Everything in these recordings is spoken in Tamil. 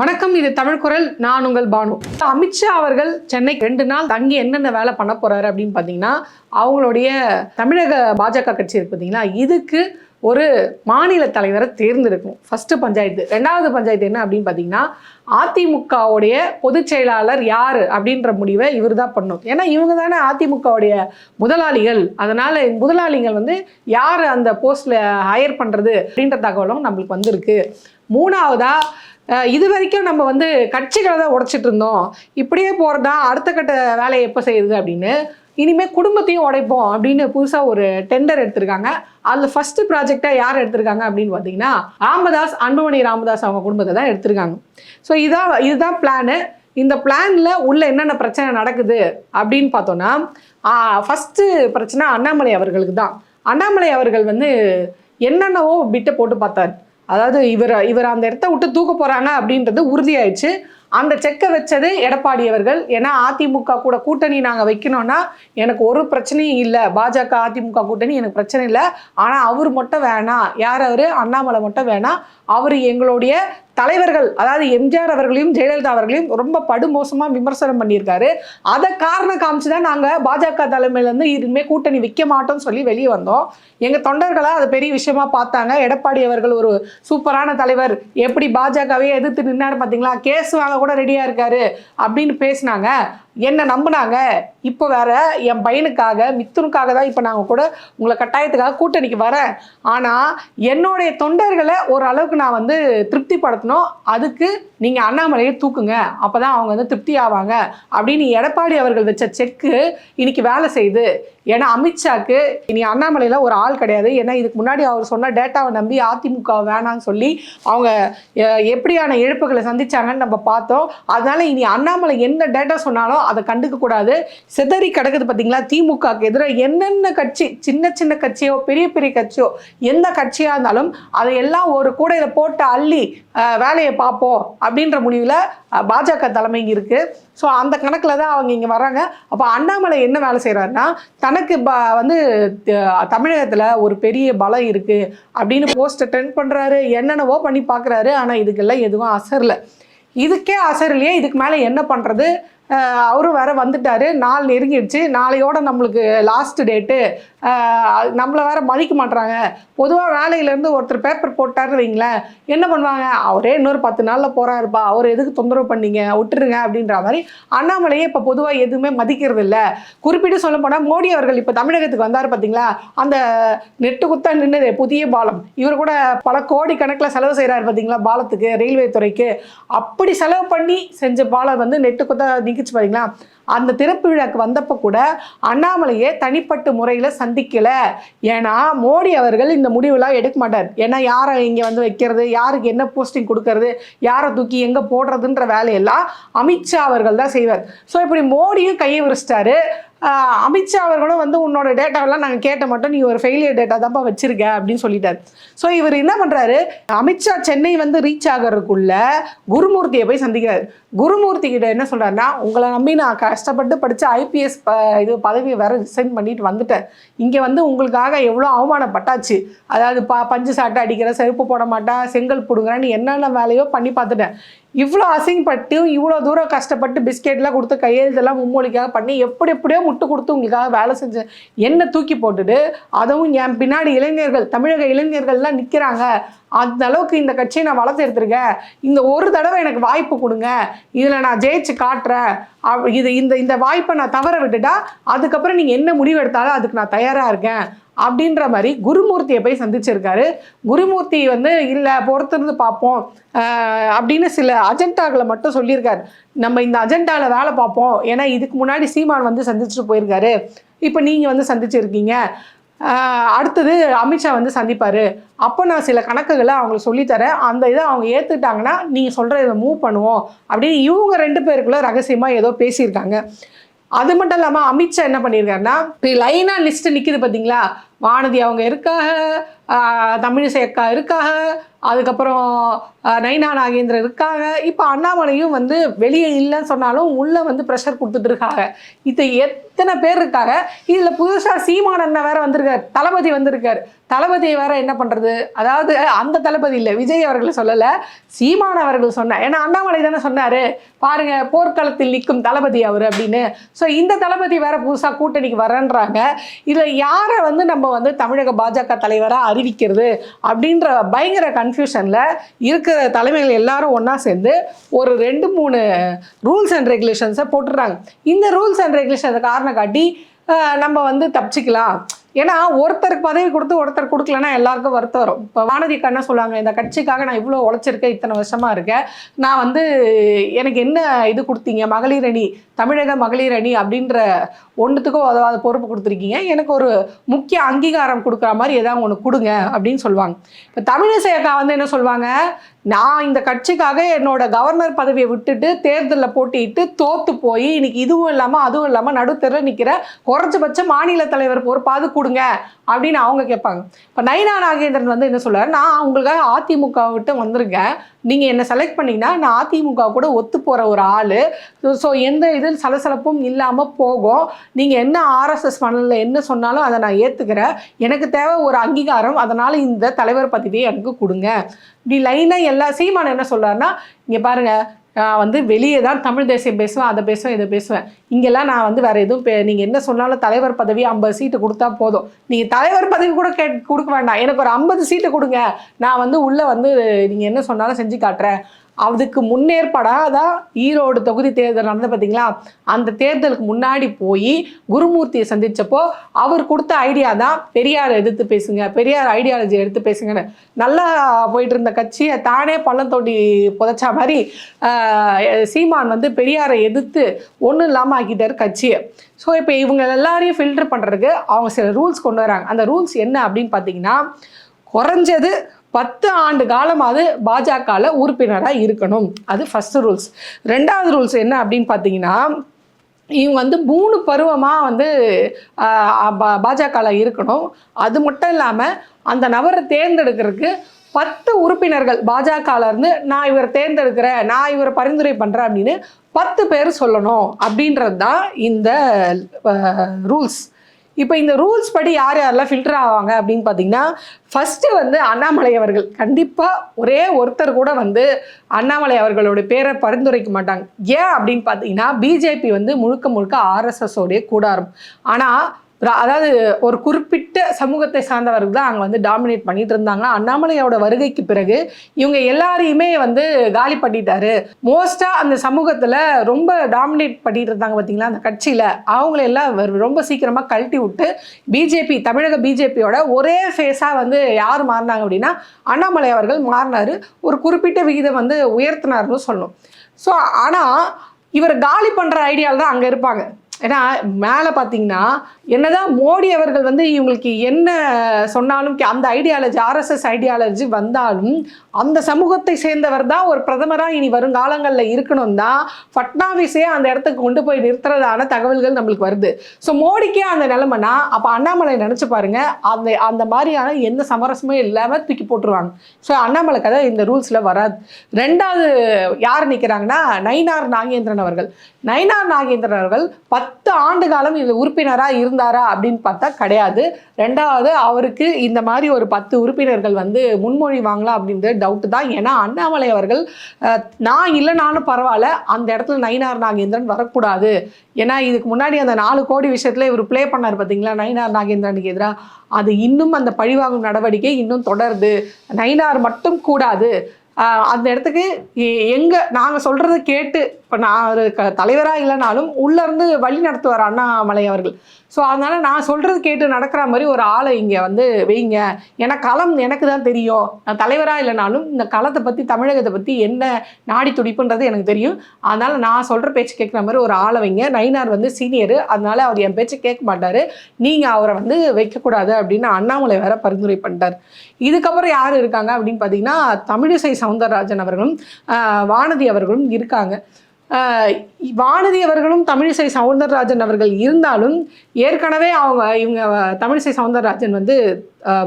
வணக்கம் இது தமிழ் குரல். நான் உங்கள் பானு. அமித்ஷா அவர்கள் சென்னைக்கு ரெண்டு நாள் தங்கி என்னென்ன வேலை பண்ண போறாரு அப்படின்னு பார்த்தீங்கன்னா அவங்களுடைய தமிழக பாஜக கட்சி இருக்கு இதுக்கு ஒரு மாநில தலைவரை தேர்ந்தெடுக்கும் ஃபர்ஸ்ட் பஞ்சாயத்து. ரெண்டாவது பஞ்சாயத்து என்ன அப்படின்னு பார்த்தீங்கன்னா அதிமுகவுடைய பொதுச் செயலாளர் யார் அப்படின்ற முடிவை இவர் தான் பண்ணும் ஏன்னா இவங்க தானே அதிமுகவுடைய முதலாளிகள். அதனால முதலாளிகள் வந்து யார் அந்த போஸ்ட்ல ஹையர் பண்றது அப்படின்ற தகவலும் நம்மளுக்கு வந்திருக்கு. மூணாவதா இது வரைக்கும் நம்ம வந்து கட்சிகளை தான் உடைச்சிட்டு இருந்தோம். இப்படியே போகிறதா அடுத்த கட்ட வேலையை எப்போ செய்யுது அப்படின்னு இனிமேல் குடும்பத்தையும் உடைப்போம் அப்படின்னு புதுசாக ஒரு டெண்டர் எடுத்திருக்காங்க. அதில் ஃபர்ஸ்ட் ப்ராஜெக்டாக யார் எடுத்திருக்காங்க அப்படின்னு பார்த்தீங்கன்னா ராமதாஸ் அன்புமணி ராமதாஸ் அவங்க குடும்பத்தை தான் எடுத்திருக்காங்க. ஸோ இதான் இதுதான் பிளானு இந்த பிளானில் உள்ள என்னென்ன பிரச்சனை நடக்குது அப்படின்னு பார்த்தோன்னா ஃபஸ்ட்டு பிரச்சனை அண்ணாமலை அவர்களுக்கு தான். அண்ணாமலை அவர்கள் வந்து என்னென்னவோ பிட்டை போட்டு பார்த்தார். அதாவது இவர் இவர் அந்த இடத்த விட்டு தூக்க போகிறாங்க அப்படின்றது உறுதியாயிடுச்சு. அந்த செக்கை வச்சது எடப்பாடி அவர்கள். ஏன்னா அதிமுக கூட கூட்டணி நாங்கள் வைக்கணும்னா எனக்கு ஒரு பிரச்சனையும் இல்லை. பாஜக அதிமுக கூட்டணி எனக்கு பிரச்சனை இல்லை. ஆனால் அவர் மட்டும் வேணாம் யார் அவர்? அண்ணாமலை மட்டும் வேணாம் அவர் எங்களுடைய தலைவர்கள் அதாவது எம்ஜிஆர் அவர்களையும் ஜெயலலிதா அவர்களையும் ரொம்ப படுமோசமாக விமர்சனம் பண்ணியிருக்காரு. அதை காரணம் காமிச்சு தான் நாங்கள் பாஜக தலைமையிலேருந்து இனிமேல் கூட்டணி வைக்க மாட்டோம்னு சொல்லி வெளியே வந்தோம். எங்கள் தொண்டர்களாக அது பெரிய விஷயமா பார்த்தாங்க. எடப்பாடி அவர்கள் ஒரு சூப்பரான தலைவர். எப்படி பாஜகவே எதிர்த்து நின்னார் பார்த்தீங்களா கேஸ் வாங்க கூட ரெடியாக இருக்காரு அப்படின்னு பேசினாங்க. என்னை நம்பினாங்க? இப்போ வேற என் பையனுக்காக மித்துனுக்காக தான் இப்போ நாங்கள் கூட உங்களை கட்டாயத்துக்காக கூட்டணிக்கு வரேன். ஆனால் என்னுடைய தொண்டர்களை ஓரளவுக்கு நான் வந்து திருப்திப்படுத்தணும். அதுக்கு நீங்கள் அண்ணாமலையை தூக்குங்க. அப்போ தான் அவங்க வந்து திருப்தி ஆவாங்க. அப்படின்னு எடப்பாடி அவர்கள் வச்ச செக்கு இன்னைக்கு வேலை செய்யுது. ஏன்னா அமித்ஷாக்கு இனி அண்ணாமலையில் ஒரு ஆள் கிடையாது. ஏன்னா இதுக்கு முன்னாடி அவர் சொன்ன டேட்டாவை நம்பி அதிமுக வேணான்னு சொல்லி அவங்க எப்படியான இழப்புகளை சந்திச்சாங்கன்னு நம்ம பார்த்தோம். அதனால இனி அண்ணாமலை என்ன டேட்டா சொன்னாலும் அதை கண்டுக்க கூடாது. சிதறி கிடக்குது பார்த்தீங்களா திமுகக்கு எதிராக என்னென்ன கட்சி சின்ன சின்ன கட்சியோ பெரிய பெரிய கட்சியோ எந்த கட்சியாக இருந்தாலும் அதையெல்லாம் ஒரு கூட இதை போட்டு அள்ளி வேலையை பார்ப்போம் அப்படின்ற முடிவில் பாஜக தலைமை இங்கே இருக்குது ஸோ அந்த கணக்கில் தான் அவங்க இங்கே வராங்க அப்போ அண்ணாமலை என்ன வேலை செய்கிறாருன்னா தனக்கு ப வந்து தமிழகத்தில் ஒரு பெரிய பலம் இருக்குது அப்படின்னு போஸ்ட்டை ட்ரெண்ட் பண்ணுறாரு என்னென்னவோ பண்ணி பார்க்குறாரு. ஆனால் இதுக்கெல்லாம் எதுவும் அசரில். இதுக்கே அசரிலையே இதுக்கு மேலே என்ன பண்ணுறது அவரும் வேற வந்துட்டாரு. நாள் நெருங்கிடுச்சு. நாளையோட நம்மளுக்கு லாஸ்ட் டேட்டு நம்மளை வேற மதிக்க மாட்றாங்க. பொதுவாக வேலையிலேருந்து ஒருத்தர் பேப்பர் போட்டார்னு வைங்களேன். என்ன பண்ணுவாங்க? அவரே இன்னொரு பத்து நாளில் போகிறாருப்பா அவர் எதுக்கு தொந்தரவு பண்ணீங்க? விட்டுருங்க அப்படின்ற மாதிரி அண்ணாமலையே இப்போ பொதுவாக எதுவுமே மதிக்கிறது இல்லை குறிப்பிட்டு சொல்ல போனால் மோடி அவர்கள் இப்போ தமிழகத்துக்கு வந்தார் பார்த்தீங்களா அந்த நெட்டு குத்தா நின்னது புதிய பாலம். இவர் கூட பல கோடி கணக்கில் செலவு செய்கிறாரு பார்த்தீங்களா பாலத்துக்கு ரயில்வே துறைக்கு. அப்படி செலவு பண்ணி செஞ்ச பாலம் வந்து நெட்டு குத்தா நிற்கிச்சு பாருங்களா அந்த திறப்பு விழாக்கு வந்தப்போ கூட அண்ணாமலையே தனிப்பட்ட முறையில் சந்திக்கல. ஏன்னா மோடி அவர்கள் இந்த முடிவுலாம் எடுக்க மாட்டார். ஏன்னா யாரை இங்கே வந்து வைக்கிறது யாருக்கு என்ன போஸ்டிங் கொடுக்கறது யாரை தூக்கி எங்கே போடுறதுன்ற வேலையெல்லாம் அமித்ஷா அவர்கள் தான் செய்வார். ஸோ இப்படி மோடியும் கையை விரிச்சிட்டாரு. அமித்ஷா அவர்களும் வந்து உன்னோட டேட்டாவெல்லாம் நாங்கள் கேட்ட மட்டும் நீ ஒரு ஃபெயிலியர் டேட்டா தான்ப்பா வச்சிருக்க அப்படின்னு சொல்லிட்டாரு. ஸோ இவர் என்ன பண்ணுறாரு அமித்ஷா சென்னை வந்து ரீச் ஆகிறதுக்குள்ள குருமூர்த்தியை போய் சந்திக்கிறார். குருமூர்த்தி கிட்ட என்ன சொல்கிறாருன்னா உங்களை நம்பி நான் கஷ்டப்பட்டு படித்த ஐபிஎஸ் ப இது பதவியை வேற ரிசைன் பண்ணிட்டு வந்துட்டேன். இங்கே வந்து உங்களுக்காக எவ்வளோ அவமானப்பட்டாச்சு. அதாவது ப பஞ்சு சாட்டை அடிக்கிற செருப்பு போட மாட்டா செங்கல் பிடுங்குறேன்னு என்னென்ன வேலையோ பண்ணி பார்த்துட்டேன் இவ்வளோ அசிங்கப்பட்டு இவ்வளோ தூரம் கஷ்டப்பட்டு பிஸ்கெட்லாம் கொடுத்து கையெழுத்தெல்லாம் மும்மொழிக்காக பண்ணி எப்படி எப்படியோ முட்டு கொடுத்து உங்களுக்காக வேலை செஞ்ச என்ன தூக்கி போட்டுட்டு அதுவும் என் பின்னாடி இளைஞர்கள் தமிழக இளைஞர்கள்லாம் நிற்கிறாங்க அந்த அளவுக்கு இந்த கட்சியை நான் வளர்த்து எடுத்திருக்கேன். இந்த ஒரு தடவை எனக்கு வாய்ப்பு கொடுங்க. இதில் நான் ஜெயிச்சு காட்டுறேன். இது இந்த இந்த வாய்ப்பை நான் தவற விட்டுட்டா அதுக்கப்புறம் நீங்கள் என்ன முடிவு எடுத்தாலும் அதுக்கு நான் தயாராக இருக்கேன். அப்படின்ற மாதிரி குருமூர்த்தியை போய் சந்திச்சிருக்காரு. குருமூர்த்தி வந்து இல்லை பொறுத்திருந்து பார்ப்போம். அப்படின்னு சில அஜெண்டாக்களை மட்டும் சொல்லியிருக்காரு. நம்ம இந்த அஜெண்டாவில் வேலை பார்ப்போம். ஏன்னா இதுக்கு முன்னாடி சீமான் வந்து சந்திச்சுட்டு போயிருக்காரு. இப்போ நீங்கள் வந்து சந்திச்சிருக்கீங்க. அடுத்தது அமித்ஷா வந்து சந்திப்பார். அப்போ நான் சில கணக்குகளை அவங்களுக்கு சொல்லித்தரேன் அந்த இதை அவங்க ஏற்றுக்கிட்டாங்கன்னா நீங்கள் சொல்கிற இதை மூவ் பண்ணுவோம் அப்படின்னு இவங்க ரெண்டு பேருக்குள்ளே ரகசியமாக ஏதோ பேசியிருக்காங்க. அது மட்டும் இல்லாமல் அமித்ஷா என்ன பண்ணியிருக்காருன்னா இப்போ லைனாக லிஸ்ட்டு நிற்கிது பார்த்தீங்களா வானதி அவங்க இருக்காக தமிழிசை அக்கா இருக்காக அதுக்கப்புறம் நைனா நாகேந்திரன் இருக்காங்க இப்போ அண்ணாமலையும் வந்து வெளியே இல்லைன்னு சொன்னாலும் உள்ளே வந்து ப்ரெஷர் கொடுத்துட்டு இருக்காங்க. இது எத்தனை பேர் இருக்காங்க? இதில் புதுசாக சீமான் அண்ணன் வேற வந்திருக்காரு. தளபதி வந்திருக்காரு. தளபதியை வேற என்ன பண்ணுறது அதாவது அந்த தளபதி இல்லை விஜய் அவர்கள் சொல்லலை. சீமான் அவர்கள் சொன்னார் ஏன்னா அண்ணாமலை தானே சொன்னார். பாருங்க போர்க்களத்தில் நிற்கும் தளபதி அவர் அப்படின்னு. ஸோ இந்த தளபதி வேற புதுசாக கூட்டணிக்கு வரேன்றாங்க. இதில் யாரை வந்து நம்ம வந்து தமிழக பாஜக தலைவராக அறிவிக்கிறது அப்படின்ற பயங்கர கன்ஃபியூஷனில் இருக்கிற தலைமைகள் எல்லாரும் ஒன்றா சேர்ந்து ஒரு ரெண்டு மூணு ரூல்ஸ் அண்ட் ரெகுலேஷன்ஸை போட்டுடுறாங்க. இந்த ரூல்ஸ் அண்ட் ரெகுலேஷன் காரணம் காட்டி நம்ம வந்து தப்பிச்சிக்கலாம். ஏன்னா ஒருத்தருக்கு பதவி கொடுத்து ஒருத்தர் கொடுக்கலன்னா எல்லாருக்கும் வருத்தம் வரும். இப்போ வானதிக்கு என்ன சொல்லுவாங்க இந்த கட்சிக்காக நான் இவ்வளோ உழைச்சிருக்கேன் இத்தனை வருஷமா இருக்கேன். நான் வந்து எனக்கு என்ன இது கொடுத்தீங்க? மகளிர் அணி தமிழக மகளிர் அணி அப்படின்ற ஒன்றுத்துக்கும் அதாவது பொறுப்பு கொடுத்துருக்கீங்க. எனக்கு ஒரு முக்கிய அங்கீகாரம் கொடுக்குற மாதிரி ஏதாவது ஒன்று கொடுங்க அப்படின்னு சொல்லுவாங்க. இப்போ தமிழிசை அக்கா வந்து என்ன சொல்லுவாங்க நான் இந்த கட்சிக்காக என்னோட கவர்னர் பதவியை விட்டுட்டு தேர்தலில் போட்டியிட்டு தோத்து போய் இன்னைக்கு இதுவும் இல்லாமல் அதுவும் இல்லாமல் நடுத்தரில் நிற்கிற குறைஞ்சபட்ச மாநில தலைவர் பொறுப்பாது கொடுங்க அப்படின்னு அவங்க கேட்பாங்க. இப்போ நைனா நாகேந்திரன் வந்து என்ன சொல்றாரு? நான் அவங்களுக்காக அதிமுக விட்டு வந்திருக்கேன். நீங்கள் என்னை செலக்ட் பண்ணீங்கன்னா நான் அதிமுக கூட ஒத்து போகிற ஒரு ஆள். ஸோ எந்த இதில் சலசலப்பும் இல்லாமல் போகும். நீங்கள் என்ன ஆர்எஸ்எஸ் மணலில் என்ன சொன்னாலும் அதை நான் ஏற்றுக்கிறேன் எனக்கு தேவை ஒரு அங்கீகாரம். அதனால் இந்த தலைவர் பதவியை எனக்கு கொடுங்க. இப்படி லைனாக எல்லா சீமான் என்ன சொல்கிறாருன்னா இங்கே பாருங்கள் நான் வந்து வெளியே தான் தமிழ் தேசியம் பேசுவேன் அதை பேசுவேன் இதை பேசுவேன். இங்கெல்லாம் நான் வந்து வேறு எதுவும் பே நீங்கள் என்ன சொன்னாலும் தலைவர் பதவி ஐம்பது சீட்டு கொடுத்தா போதும். நீங்கள் தலைவர் பதவி கூட கே கொடுக்க வேண்டாம். எனக்கு ஒரு ஐம்பது சீட்டு கொடுங்க. நான் வந்து உள்ளே வந்து நீங்கள் என்ன சொன்னாலும் செஞ்சு காட்டுறேன். அதுக்கு முன்னேற்பாடாக தான் ஈரோடு தொகுதி தேர்தல் நடந்த பார்த்தீங்களா? அந்த தேர்தலுக்கு முன்னாடி போய் குருமூர்த்தியை சந்தித்தப்போ அவர் கொடுத்த ஐடியா தான் பெரியாரை எதிர்த்து பேசுங்க பெரியார் ஐடியாலஜி எடுத்து பேசுங்கன்னு. நல்லா போயிட்டு இருந்த கட்சியை தானே பள்ளம் தோண்டி புதைச்சா மாதிரி சீமான் வந்து பெரியாரை எதிர்த்து ஒன்றும் இல்லாமல் ஆக்கிட்டார் கட்சியை. ஸோ இப்போ இவங்க எல்லாரையும் ஃபில்டர் பண்ணுறதுக்கு அவங்க சில ரூல்ஸ் கொண்டு வராங்க. அந்த ரூல்ஸ் என்ன அப்படின்னு பார்த்தீங்கன்னா குறைஞ்சது பத்து ஆண்டு காலமாவது பாஜகவில் உறுப்பினராக இருக்கணும். அது ஃபஸ்ட்டு ரூல்ஸ் ரெண்டாவது ரூல்ஸ் என்ன அப்படின்னு பார்த்தீங்கன்னா இவங்க வந்து மூணு பருவமாக வந்து பாஜகவில் இருக்கணும். அது மட்டும் இல்லாமல் அந்த நபரை தேர்ந்தெடுக்கிறதுக்கு பத்து உறுப்பினர்கள் பாஜகல இருந்து நான் இவரை தேர்ந்தெடுக்கிறேன் நான் இவரை பரிந்துரை பண்ணுறேன் அப்படின்னு பத்து பேர் சொல்லணும். அப்படின்றது தான் இந்த ரூல்ஸ் இப்போ இந்த ரூல்ஸ் படி யார் யாரெல்லாம் ஃபில்டர் ஆவாங்க அப்படின்னு பார்த்தீங்கன்னா ஃபஸ்ட்டு வந்து அண்ணாமலை அவர்கள். கண்டிப்பாக ஒரே ஒருத்தர் கூட வந்து அண்ணாமலை அவர்களோட பேரை பரிந்துரைக்க மாட்டாங்க. ஏன் அப்படின்னு பார்த்தீங்கன்னா பிஜேபி வந்து முழுக்க முழுக்க ஆர்எஸ்எஸோடைய கூடாரம் ஆனால் அதாவது ஒரு குறிப்பிட்ட சமூகத்தை சார்ந்தவர்கள் தான் அங்கே வந்து டாமினேட் பண்ணிட்டு இருந்தாங்க. அண்ணாமலையோட வருகைக்கு பிறகு இவங்க எல்லாரையுமே வந்து காலி பண்ணிட்டாரு. மோஸ்ட்டாக அந்த சமூகத்தில் ரொம்ப டாமினேட் பண்ணிட்டு இருந்தாங்க பார்த்தீங்களா அந்த கட்சியில் அவங்கள எல்லாம் ரொம்ப சீக்கிரமாக கழட்டி விட்டு பிஜேபி தமிழக பிஜேபியோட ஒரே ஃபேஸாக வந்து யார் மாறினாங்க அப்படின்னா அண்ணாமலை அவர்கள் மாறினார். ஒரு குறிப்பிட்ட விகிதம் வந்து உயர்த்தினார்னு சொல்லணும். ஸோ ஆனால் இவர் காலி பண்ணுற ஐடியாவில் தான் அங்கே இருப்பாங்க. ஏன்னா மேலே பார்த்தீங்கன்னா என்னதான் மோடி அவர்கள் வந்து இவங்களுக்கு என்ன சொன்னாலும் அந்த ஐடியாலஜி ஆர்எஸ்எஸ் ஐடியாலஜி வந்தாலும் அந்த சமூகத்தை சேர்ந்தவர் தான் ஒரு பிரதமராக இனி வருங்காலங்களில் இருக்கணும் தான் ஃபட்னாவிஸே அந்த இடத்துக்கு கொண்டு போய் நிறுத்துறதான தகவல்கள் நம்மளுக்கு வருது. ஸோ மோடிக்கே அந்த நிலைமைனா அப்போ அண்ணாமலை நினச்சி பாருங்க அந்த அந்த மாதிரியான எந்த சமரசமும் இல்லாமல் தூக்கி போட்டுருவாங்க. ஸோ அண்ணாமலை கதை இந்த ரூல்ஸில் வராது. ரெண்டாவது யார் நிற்கிறாங்கன்னா நயினார் நாகேந்திரன் அவர்கள். நயினார் நாகேந்திரன் அவர்கள் பத்து பத்து ஆண்டு காலம் இது உறுப்பினராக இருந்தாரா அப்படின்னு பார்த்தா கிடையாது. ரெண்டாவது அவருக்கு இந்த மாதிரி ஒரு பத்து உறுப்பினர்கள் வந்து முன்மொழிவாங்களா அப்படின்றது டவுட் தான். ஏன்னா அண்ணாமலை அவர்கள் நான் இல்லைனாலும் பரவாயில்ல அந்த இடத்துல நயினார் நாகேந்திரன் வரக்கூடாது. ஏன்னா இதுக்கு முன்னாடி அந்த நாலு கோடி விஷயத்தில் இவர் ப்ளே பண்ணார் பார்த்தீங்களா நயினார் நாகேந்திரனுக்கு எதிராக அது இன்னும் அந்த பழிவாங்கும் நடவடிக்கை இன்னும் தொடருது. நயினார் மட்டும் கூடாது. அந்த இடத்துக்கு எங்கே நாங்கள் சொல்கிறத சொல்றதை கேட்டு இப்போ நான் ஒரு க தலைவராக இல்லைனாலும் உள்ள இருந்து வழி நடத்துவார் அண்ணாமலை அவர்கள். ஸோ அதனால் நான் சொல்கிறது கேட்டு நடக்கிற மாதிரி ஒரு ஆளை இங்கே வந்து வைங்க. ஏன்னா களம் எனக்கு தான் தெரியும். நான் தலைவராக இல்லைனாலும் இந்த களத்தை பற்றி தமிழகத்தை பற்றி என்ன நாடி துடிப்புன்றது எனக்கு தெரியும். அதனால் நான் சொல்கிற பேச்சு கேட்குற மாதிரி ஒரு ஆளை வைங்க. நயினார் வந்து சீனியர். அதனால் அவர் என் பேச்சு கேட்க மாட்டார். நீங்கள் அவரை வந்து வைக்கக்கூடாது அப்படின்னு அண்ணாமலை வேற பரிந்துரை பண்ணிட்டார். இதுக்கப்புறம் யார் இருக்காங்க அப்படின்னு பார்த்தீங்கன்னா தமிழிசை சவுந்தரராஜன் அவர்களும் வானதி அவர்களும் இருக்காங்க. வானதி அவர்களும் தமிழிசை சவுந்தரராஜன் அவர்கள் இருந்தாலும் ஏற்கனவே அவங்க இவங்க தமிழிசை சவுந்தரராஜன் வந்து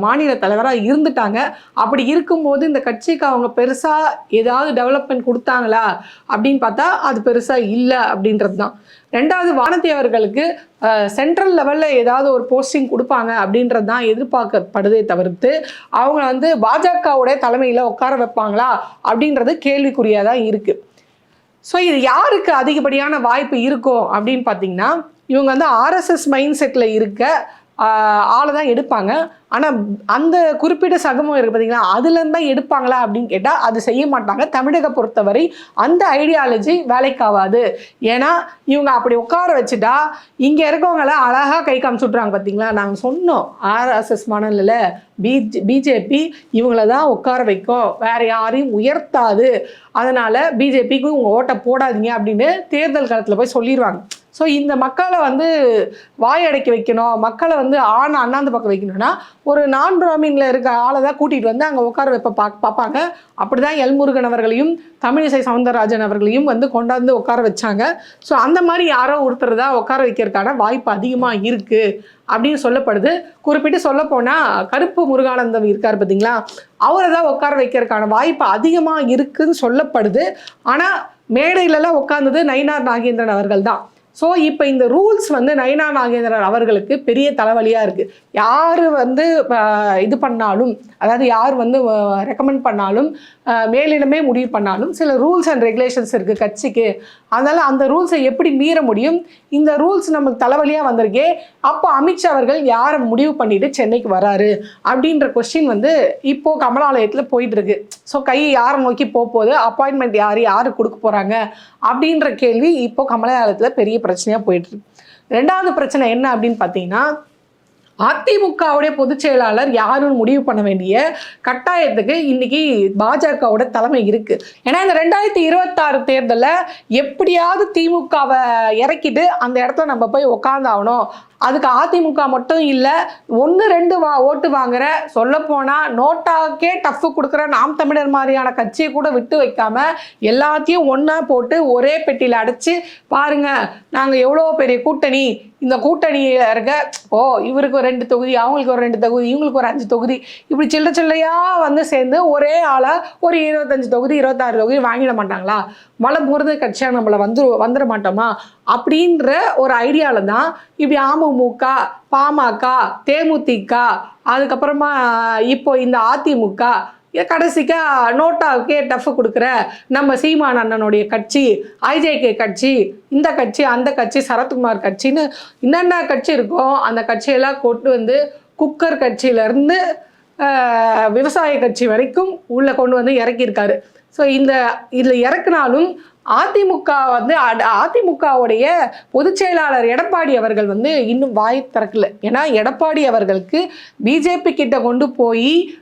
மாநில தலைவராக இருந்துட்டாங்க. அப்படி இருக்கும்போது இந்த கட்சிக்கு அவங்க பெருசாக ஏதாவது டெவலப்மெண்ட் கொடுத்தாங்களா அப்படின்னு பார்த்தா அது பெருசாக இல்லை அப்படின்றது தான் ரெண்டாவது வானதி அவர்களுக்கு சென்ட்ரல் லெவலில் ஏதாவது ஒரு போஸ்டிங் கொடுப்பாங்க அப்படின்றது தான் எதிர்பார்க்கப்படுதே தவிர்த்து அவங்க வந்து பாஜகவுடைய தலைமையில் உட்கார வைப்பாங்களா அப்படின்றது கேள்விக்குறியாக தான் இருக்குது ஸோ இது யாருக்கு அதிகப்படியான வாய்ப்பு இருக்கும் அப்படின்னு பார்த்தீங்கன்னா இவங்க வந்து ஆர்எஸ்எஸ் மைண்ட் செட்டில் இருக்க ஆளை தான் எடுப்பாங்க. ஆனால் அந்த குறிப்பிட்ட சகமம் இருக்குது பார்த்தீங்களா அதுலேருந்து தான் எடுப்பாங்களா அப்படின்னு கேட்டால் அது செய்ய மாட்டாங்க. தமிழக பொறுத்தவரை அந்த ஐடியாலஜி வேலைக்காகாது ஏன்னா இவங்க அப்படி உட்கார வச்சுட்டா இங்கே இருக்கவங்கள அழகாக கை காமிச்சுட்றாங்க பார்த்தீங்களா நாங்கள் சொன்னோம். ஆர்எஸ்எஸ் மணலில் பிஜே பிஜேபி இவங்கள தான் உட்கார வைக்கும். வேறு யாரையும் உயர்த்தாது. அதனால் பிஜேபிக்கு உங்கள் ஓட்டை போடாதீங்க அப்படின்னு தேர்தல் காலத்தில் போய் சொல்லிடுவாங்க. ஸோ இந்த மக்களை வந்து வாயடைக்க வைக்கணும். மக்களை வந்து ஆண் அண்ணாந்து பக்கம் வைக்கணும்னா ஒரு நான் பிராமின்ல இருக்க ஆளை தான் கூட்டிகிட்டு வந்து அங்கே உட்கார வைப்ப பா பார்ப்பாங்க. அப்படி தான் எல்முருகன் அவர்களையும் தமிழிசை சவுந்தரராஜன் அவர்களையும் வந்து கொண்டாந்து உட்கார வச்சாங்க. ஸோ அந்த மாதிரி யாரோ ஒருத்தர் தான் உட்கார வைக்கிறதுக்கான வாய்ப்பு அதிகமாக இருக்குது அப்படின்னு சொல்லப்படுது. குறிப்பிட்டு சொல்ல போனால் கருப்பு முருகானந்தம் இருக்கார் பார்த்தீங்களா அவரை தான் உட்கார வைக்கிறதுக்கான வாய்ப்பு அதிகமாக இருக்குதுன்னு சொல்லப்படுது. ஆனால் மேடையிலலாம் உட்காந்தது நயினார் நாகேந்திரன் அவர்கள் தான். ஸோ இப்போ இந்த ரூல்ஸ் வந்து நயனா நாகேந்திரன் அவர்களுக்கு பெரிய தலைவலியாக இருக்குது யார் வந்து இது பண்ணாலும் அதாவது யார் வந்து ரெக்கமெண்ட் பண்ணாலும் மேலிடமே முடிவு பண்ணாலும் சில ரூல்ஸ் அண்ட் ரெகுலேஷன்ஸ் இருக்குது கட்சிக்கு. அதனால் அந்த ரூல்ஸை எப்படி மீற முடியும்? இந்த ரூல்ஸ் நமக்கு தலைவலியாக வந்திருக்கே. அப்போ அமித்ஷா அவர்கள் யாரை முடிவு பண்ணிட்டு சென்னைக்கு வராரு? அப்படின்ற கொஸ்டின் வந்து இப்போது கமலாலயத்தில் போயிட்டுருக்கு ஸோ கை யாரை நோக்கி போக போகுது அப்பாயின்மெண்ட் யார்? யார் கொடுக்க போகிறாங்க அப்படின்ற கேள்வி இப்போ கமலாலயத்தில் பெரிய பிரச்சனையாக போயிட்டுருக்கு ரெண்டாவது பிரச்சனை என்ன அப்படின்னு பார்த்தீங்கன்னா அதிமுகவுடைய பொதுச் செயலாளர் யாருன்னு முடிவு பண்ண வேண்டிய கட்டாயத்துக்கு இன்னைக்கு பாஜகவோட தலைமை இருக்கு. ஏன்னா இந்த ரெண்டாயிரத்தி இருபத்தாறு தேர்தலில் எப்படியாவது திமுகவை இறக்கிட்டு அந்த இடத்துல நம்ம போய் உக்காந்தாகணும். அதுக்கு அதிமுக மட்டும் இல்லை ஒன்று ரெண்டு வா ஓட்டு வாங்குற சொல்லப்போனால் நோட்டாக்கே டஃப் கொடுக்குற நாம் தமிழர் மாதிரியான கட்சியை கூட விட்டு வைக்காம எல்லாத்தையும் ஒன்றா போட்டு ஒரே பெட்டியில் அடைச்சி பாருங்க நாங்கள் எவ்வளோ பெரிய கூட்டணி இந்த கூட்டணியில் இருக்க ஓ இவருக்கு ஒரு ரெண்டு தொகுதி அவங்களுக்கு ஒரு ரெண்டு தொகுதி இவங்களுக்கு ஒரு அஞ்சு தொகுதி இப்படி சில்ல சில்லையா வந்து சேர்ந்து ஒரே ஆளாக ஒரு இருபத்தஞ்சு தொகுதி இருபத்தாறு தொகுதி வாங்கிட மாட்டாங்களா? மலம் போகிறது கட்சியாக நம்மளை வந்து வந்துட மாட்டோமா? அப்படின்ற ஒரு ஐடியாவில் தான் இப்படி அமமுக பாமக தேமுதிக அதுக்கப்புறமா இப்போ இந்த அதிமுக கடைசிக்காக கடைசிக்கா நோட்டாவுக்கே டஃப் கொடுக்குற நம்ம சீமான் அண்ணனுடைய கட்சி ஐஜேகே கட்சி இந்த கட்சி அந்த கட்சி சரத்குமார் கட்சின்னு என்னென்ன கட்சி இருக்கோ அந்த கட்சியெல்லாம் கொண்டு வந்து குக்கர் கட்சியிலேருந்து விவசாய கட்சி வரைக்கும் உள்ளே கொண்டு வந்து இறக்கியிருக்காரு. ஸோ இந்த இதில் இறக்குனாலும் அதிமுக வந்து அட- அதிமுகவுடைய பொதுச் செயலாளர் எடப்பாடி அவர்கள் வந்து இன்னும் வாய் திறக்கல. ஏன்னா எடப்பாடி அவர்களுக்கு பிஜேபி கிட்ட கொண்டு போய்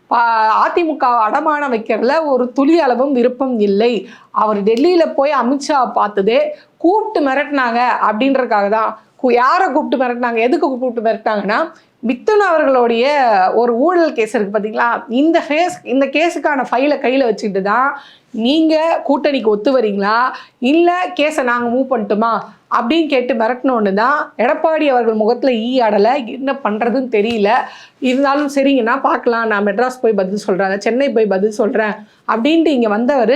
அதிமுக அடமானம் வைக்கிறதுல ஒரு துளி அளவும் விருப்பம் இல்லை. அவர் டெல்லியில் போய் அமித்ஷா பார்த்ததே கூப்பிட்டு மிரட்டினாங்க அப்படின்றதுக்காக தான். யாரை கூப்பிட்டு மிரட்டினாங்க? எதுக்கு கூப்பிட்டு மிரட்டினாங்கன்னா மித்துன் அவர்களுடைய ஒரு ஊழல் கேஸ் இருக்குது பார்த்தீங்களா இந்த ஃபேஸ் இந்த கேஸுக்கான ஃபைலை கையில் வச்சுக்கிட்டு தான் நீங்கள் கூட்டணிக்கு ஒத்து வரீங்களா? இல்லை கேஸை நாங்கள் மூவ் பண்ணட்டுமா? அப்படின்னு கேட்டு மிரட்டினோன்னு தான் எடப்பாடி அவர்கள் முகத்தில் ஈ ஆடலை என்ன பண்ணுறதுன்னு தெரியல. இருந்தாலும் சரிங்கண்ணா பார்க்கலாம். நான் மெட்ராஸ் போய் பதில் சொல்கிறேன் சென்னை போய் பதில் சொல்கிறேன் அப்படின்ட்டு இங்கே வந்தவர்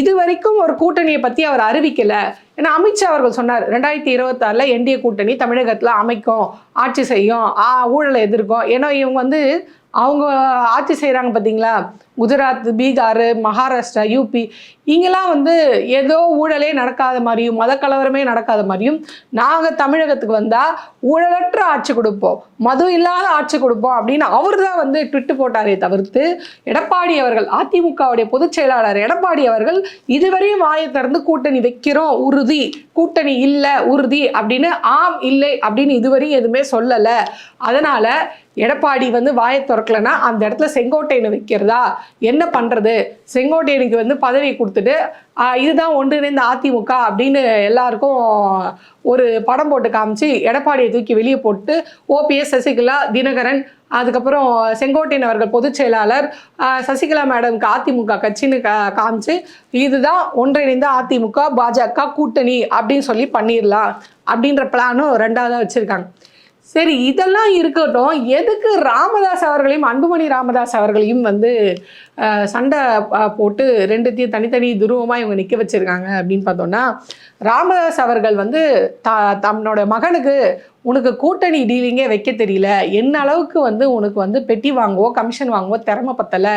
இது வரைக்கும் ஒரு கூட்டணியை பற்றி அவர் அறிவிக்கலை. ஏன்னா அமித்ஷா அவர்கள் சொன்னார் ரெண்டாயிரத்தி இருபத்தாறில் என்டிஏ கூட்டணி தமிழகத்தில் அமைக்கும் ஆட்சி செய்யும் ஆ ஊழலை எதிர்க்கும். ஏன்னா இவங்க வந்து அவங்க ஆட்சி செய்கிறாங்க பார்த்தீங்களா குஜராத் பீகார் மகாராஷ்டிரா யூபி இங்கெல்லாம் வந்து ஏதோ ஊழலே நடக்காத மாதிரியும் மத கலவரமே நடக்காத மாதிரியும் நாங்கள் தமிழகத்துக்கு வந்தால் ஊழலற்ற ஆட்சி கொடுப்போம். மது இல்லாத ஆட்சி கொடுப்போம் அப்படின்னு அவர் தான் வந்து ட்விட்டு போட்டாரே தவிர்த்து எடப்பாடி அவர்கள் அதிமுகவுடைய பொதுச் செயலாளர் எடப்பாடி அவர்கள் இதுவரையும் வாயை திறந்து கூட்டணி வைக்கிறோம் உறுதி. கூட்டணி இல்லை உறுதி அப்படின்னு ஆம் இல்லை அப்படின்னு இதுவரையும் எதுவுமே சொல்லலை. அதனால் எடப்பாடி வந்து வாயை திறக்கலைன்னா அந்த இடத்துல செங்கோட்டையனை வைக்கிறதா? என்ன பண்ணுறது செங்கோட்டையனுக்கு வந்து பதவி கொடுத்துட்டு இதுதான் ஒன்றிணைந்த அதிமுக அப்படின்னு எல்லாருக்கும் ஒரு படம் போட்டு காமிச்சு எடப்பாடியை தூக்கி வெளியே போட்டு ஓபிஎஸ் சசிகலா தினகரன் அதுக்கப்புறம் செங்கோட்டையன் அவர்கள் பொதுச் செயலாளர் சசிகலா மேடம்க்கு அதிமுக கட்சின்னு கா காமிச்சு இதுதான் ஒன்றிணைந்த அதிமுக பாஜக கூட்டணி அப்படின்னு சொல்லி பண்ணிடலாம் அப்படின்ற பிளானும் ரெண்டாவதாக வச்சுருக்காங்க. சரி இதெல்லாம் இருக்கட்டும். எதுக்கு ராமதாஸ் அவர்களையும் அன்புமணி ராமதாஸ் அவர்களையும் வந்து சண்டை போட்டு ரெண்டுத்தையும் தனித்தனி துருவமாக இவங்க நிற்க வச்சுருக்காங்க அப்படின்னு பார்த்தோன்னா ராமதாஸ் அவர்கள் வந்து த தன்னோட மகனுக்கு உனக்கு கூட்டணி டீலிங்கே வைக்க தெரியல. என்ன அளவுக்கு வந்து உனக்கு வந்து பெட்டி வாங்கவோ கமிஷன் வாங்குவோ திறமை பத்தலை.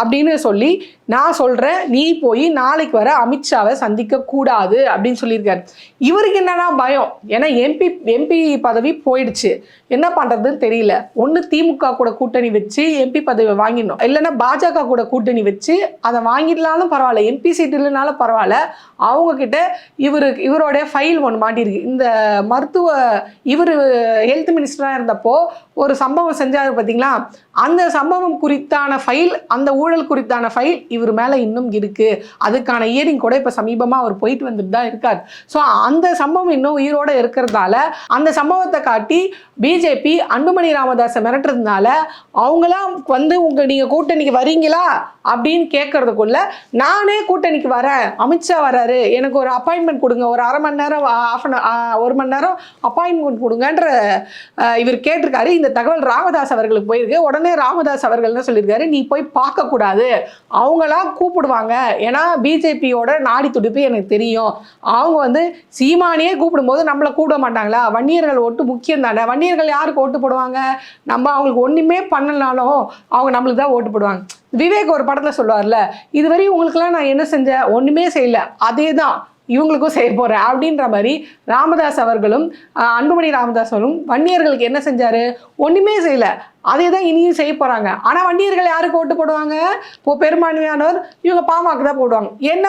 அப்படின்னு சொல்லி நான் சொல்கிறேன் நீ போய் நாளைக்கு வர அமித்ஷாவை சந்திக்கக்கூடாது அப்படின்னு சொல்லியிருக்காரு. இவருக்கு என்னன்னா பயம். ஏன்னா எம்பி எம்பி பதவி போயிடுச்சு. என்ன பண்ணுறதுன்னு தெரியல. ஒன்று திமுக கூட கூட்டணி வச்சு எம்பி பதவியை வாங்கிடணும். இல்லைன்னா பாஜக கூட கூட்டணி வச்சு அதை வாங்கிடலாலும் பரவாயில்ல. எம்பி சீட் இல்லைனாலும் பரவாயில்ல. அவங்கக்கிட்ட இவருக்கு இவரோட ஃபைல் ஒன்று மாட்டியிருக்கு. இந்த மருத்துவ இவர் ஹெல்த் மினிஸ்டராக இருந்தப்போ ஒரு சம்பவம் செஞ்சார் பார்த்தீங்களா அந்த சம்பவம் குறித்தான ஃபைல் அந்த ஊழல் குறித்தான ஃபைல் இவர் மேலே இன்னும் இருக்குது அதுக்கான இயரிங் கூட இப்போ சமீபமாக அவர் போயிட்டு வந்துட்டு தான் இருக்கார். ஸோ அந்த சம்பவம் இன்னும் உயிரோட இருக்கிறதால அந்த சம்பவத்தை காட்டி பிஜேபி அன்புமணி ராமதாஸை மிரட்டுறதுனால அவங்களாம் வந்து உங்கள் நீங்கள் கூட்டணிக்கு வரீங்களா? அப்படின்னு கேட்கறதுக்குள்ள நானே கூட்டணிக்கு வரேன். அமித்ஷா வராரு. எனக்கு ஒரு அப்பாயின்மெண்ட் கொடுங்க. ஒரு அரை மணி நேரம் ஆஃப் அன் ஒரு மணி நேரம் அப்பாயின்மெண்ட் கொடுங்கன்ற இவர் கேட்டிருக்காரு. இந்த தகவல் ராமதாஸ் அவர்களுக்கு போயிருக்கு. உடனே ராமதாஸ் அவர்கள் என்ன சொல்லியிருக்காரு. நீ போய் பார்க்கக்கூடாது. அவங்களாம் கூப்பிடுவாங்க. ஏன்னா பிஜேபியோட நாடி துடிப்பு எனக்கு தெரியும். அவங்க வந்து சீமானியே கூப்பிடும்போது நம்மளை கூப்பிட மாட்டாங்களா? வன்னியர்கள் ஓட்டு முக்கியம் தானே? வன்னியர்கள் யாருக்கு ஓட்டு போடுவாங்க? நம்ம அவங்களுக்கு ஒன்றுமே பண்ணலனாலும் அவங்க நம்மளுக்கு தான் ஓட்டு போடுவாங்க. விவேக் ஒரு படத்தில் சொல்லுவார்ல இதுவரையும் உங்களுக்கெல்லாம் நான் என்ன செஞ்சேன் ஒன்றுமே செய்யல. அதே தான் இவங்களுக்கும் செய்ய போகிறேன் அப்படின்ற மாதிரி ராமதாஸ் அவர்களும் அன்புமணி ராமதாஸ் அவர்களும் வன்னியர்களுக்கு என்ன செஞ்சார்? ஒன்றுமே செய்யலை. அதே தான் இனியும் செய்ய போகிறாங்க ஆனால் வண்டியர்கள் யாருக்கு ஓட்டு போடுவாங்க? இப்போ பெரும்பான்மையானவர் இவங்க பாமாக்கு தான் போடுவாங்க. என்ன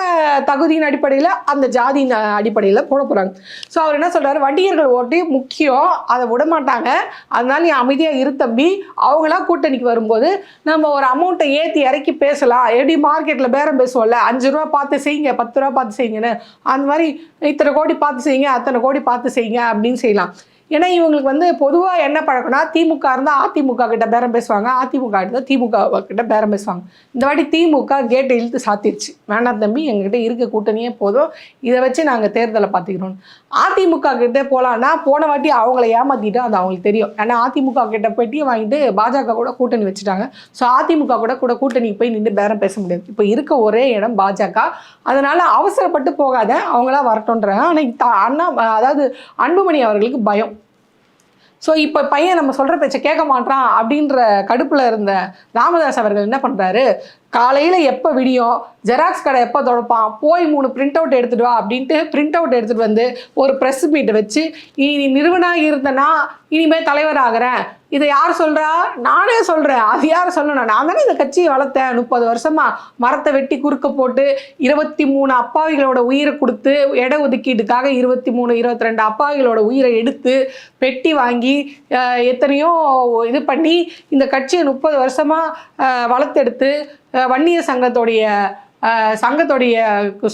தகுதியின் அடிப்படையில்? அந்த ஜாதியின் அடிப்படையில் போட போகிறாங்க ஸோ அவர் என்ன சொல்கிறார் வண்டியர்கள் ஓட்டு முக்கியம். அதை விட மாட்டாங்க அதனால நீ அமைதியாக இரு தம்பி. அவங்களாம் கூட்டணிக்கு வரும்போது நம்ம ஒரு அமௌண்ட்டை ஏற்றி இறக்கி பேசலாம். எப்படி மார்க்கெட்டில் பேரம் பேசுவோம்ல? அஞ்சு ரூபா பார்த்து செய்யுங்க. பத்து ரூபா பார்த்து செய்யுங்கன்னு. அந்த மாதிரி இத்தனை கோடி பார்த்து செய்யுங்க. அத்தனை கோடி பார்த்து செய்யுங்க அப்படின்னு செய்யலாம். ஏன்னா இவங்களுக்கு வந்து பொதுவாக என்ன பழக்கம்னா திமுக இருந்தால் அதிமுக கிட்ட பேரம் பேசுவாங்க. அதிமுக இருந்தால் திமுக கிட்ட பேரம் பேசுவாங்க. இந்த வாட்டி திமுக கேட்டை இழுத்து சாத்திருச்சு. வேணாம் தம்பி எங்ககிட்ட இருக்க கூட்டணியே போதும். இதை வச்சு நாங்கள் தேர்தலை பார்த்துக்கிறோம் அதிமுக கிட்டே போகலான்னா போன வாட்டி அவங்கள ஏமாத்திட்டோம் அது அவங்களுக்கு தெரியும். ஏன்னா அதிமுக கிட்ட பெட்டியை வாங்கிட்டு பாஜக கூட கூட்டணி வச்சுட்டாங்க. ஸோ அதிமுக கூட கூட கூட்டணிக்கு போய் நின்று பேரம் பேச முடியாது. இப்போ இருக்க ஒரே இடம் பாஜக. அதனால் அவசரப்பட்டு போகாத. அவங்களா வரட்டுன்றாங்க ஆனால் அண்ணா அதாவது அன்புமணி அவர்களுக்கு பயம். ஸோ இப்போ பையன் நம்ம சொல்கிற பேச்சை கேட்க மாட்டான் அப்படின்ற கடுப்பில் இருந்த ராமதாஸ் அவர்கள் என்ன பண்ணுறாரு காலையில் எப்போ விடியும் ஜெராக்ஸ் கடை எப்போ தொடப்பான் போய் மூணு பிரிண்ட் அவுட் எடுத்துட்டு வா அப்படின்ட்டு பிரிண்ட் அவுட் எடுத்துகிட்டு வந்து ஒரு ப்ரெஸ் மீட்டை வச்சு இனி நீ நிறுவனாக இருந்தனா இனிமேல் தலைவர் ஆகிறேன். இதை யார் சொல்கிறா நானே சொல்கிறேன் அது யார் சொல்லணும்? நான் தானே இந்த கட்சியை வளர்த்தேன். முப்பது வருஷமா மரத்தை வெட்டி குறுக்க போட்டு இருபத்தி மூணு அப்பாவிகளோட உயிரை கொடுத்து இட ஒதுக்கீட்டுக்காக இருபத்தி மூணு இருபத்தி ரெண்டு அப்பாவிகளோட உயிரை எடுத்து பெட்டி வாங்கி எத்தனையோ இது பண்ணி இந்த கட்சியை முப்பது வருஷமாக வளர்த்தெடுத்து வன்னியர் சங்கத்தோடைய சங்கத்துடைய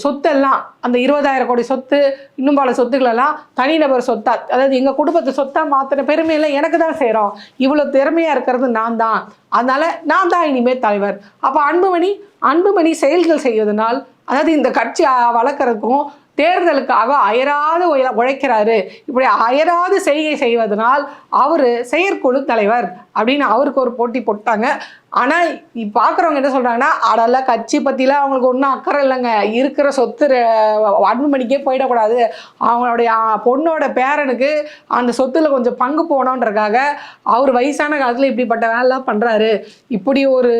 சொத்தெல்லாம் அந்த இருபதாயிரம் கோடி சொத்து இன்னும் பல சொத்துக்களெல்லாம் தனிநபர் சொத்தா அதாவது எங்கள் குடும்பத்தை சொத்தாக மாற்றின பெருமையெல்லாம் எனக்கு தான் செய்கிறோம் இவ்வளோ திறமையாக இருக்கிறது நான் தான். அதனால் நான் தான் இனிமேல் தலைவர். அப்போ அன்புமணி அன்புமணி செயல்கள் செய்வதனால் அதாவது இந்த கட்சி வளர்க்குறதுக்கும் வளர்க்கறதுக்கும் தேர்தலுக்காக அயராது உழைக்கிறாரு. இப்படி அயராது செய்கை செய்வதனால் அவர் செயற்குழு தலைவர். அப்படின்னு அவருக்கு ஒரு போட்டி போட்டாங்க. ஆனால் பார்க்குறவங்க என்ன சொல்கிறாங்கன்னா அடெல்லாம் கட்சி பற்றிலாம் அவங்களுக்கு ஒன்றும் அக்கறை இல்லைங்க. இருக்கிற சொத்து ரெ- அன்புமணிக்கே போயிடக்கூடாது. அவங்களுடைய பொண்ணோட பேரனுக்கு அந்த சொத்துல கொஞ்சம் பங்கு போனோன்றக்காக அவர் வயசான காலத்தில் இப்படிப்பட்ட வேலைலாம் பண்ணுறாரு இப்படி ஒரு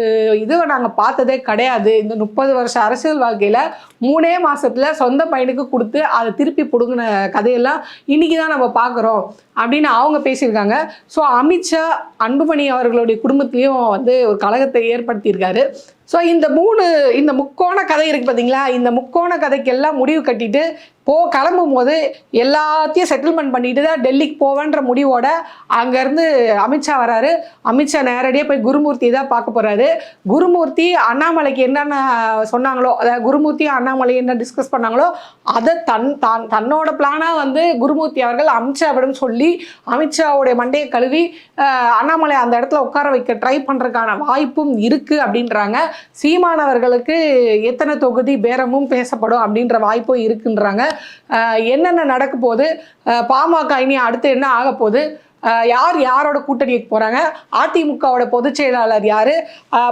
இதுவை நாங்கள் பார்த்ததே கிடையாது. இந்த முப்பது வருஷம் அரசியல் வாழ்க்கையில் மூணே மாதத்தில் சொந்த பையனுக்கு கொடுத்து அதை திருப்பி பிடுங்கின கதையெல்லாம் இன்னைக்கு தான் நம்ம பார்க்குறோம் அப்படின்னு அவங்க பேசியிருக்காங்க. ஸோ அமித்ஷா அன்புமணி அவர்களுடைய குடும்பத்திலையும் வந்து ஒரு கழகத்தை ஏற்படுத்தியிருக்காரு. ஸோ இந்த மூணு இந்த முக்கோண கதை இருக்கு பார்த்தீங்களா இந்த முக்கோண கதைக்கெல்லாம் முடிவு கட்டிட்டு போ கிளம்பும் போது எல்லாத்தையும் செட்டில்மெண்ட் பண்ணிட்டு தான் டெல்லிக்கு போவேன்ற முடிவோட அங்கேருந்து அமித்ஷா வராரு. அமித்ஷா நேரடியாக போய் குருமூர்த்தி தான் பார்க்க போகிறாரு குருமூர்த்தி அண்ணாமலைக்கு என்னென்ன சொன்னாங்களோ அதாவது குருமூர்த்தி அண்ணாமலை என்ன டிஸ்கஸ் பண்ணாங்களோ அதை தன் தான் தன்னோட பிளானாக வந்து குருமூர்த்தி அவர்கள் அமித்ஷாவிடம் சொல்லி அமித்ஷாவுடைய மண்டையை கழுவி அண்ணாமலை அந்த இடத்துல உட்கார வைக்க ட்ரை பண்ணுறதுக்கான வாய்ப்பும் இருக்குது அப்படின்றாங்க. சீமானவர்களுக்கு எத்தனை தொகுதி பேரமும் பேசப்படும் அப்படின்ற வாய்ப்பும் இருக்குன்றாங்க. என்னென்ன நடக்க போகுது? பாமக இனி அடுத்து என்ன ஆக போகுது? யார் யாரோட கூட்டணிக்கு போகிறாங்க அதிமுகவோட பொதுச் செயலாளர் யார்?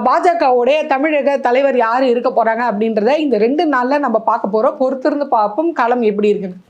பாஜகவுடைய தமிழக தலைவர் யார் இருக்க போகிறாங்க அப்படின்றத இந்த ரெண்டு நாளில் நம்ம பார்க்க போகிறோம் பொறுத்திருந்து பார்ப்போம். களம் எப்படி இருக்குன்னு.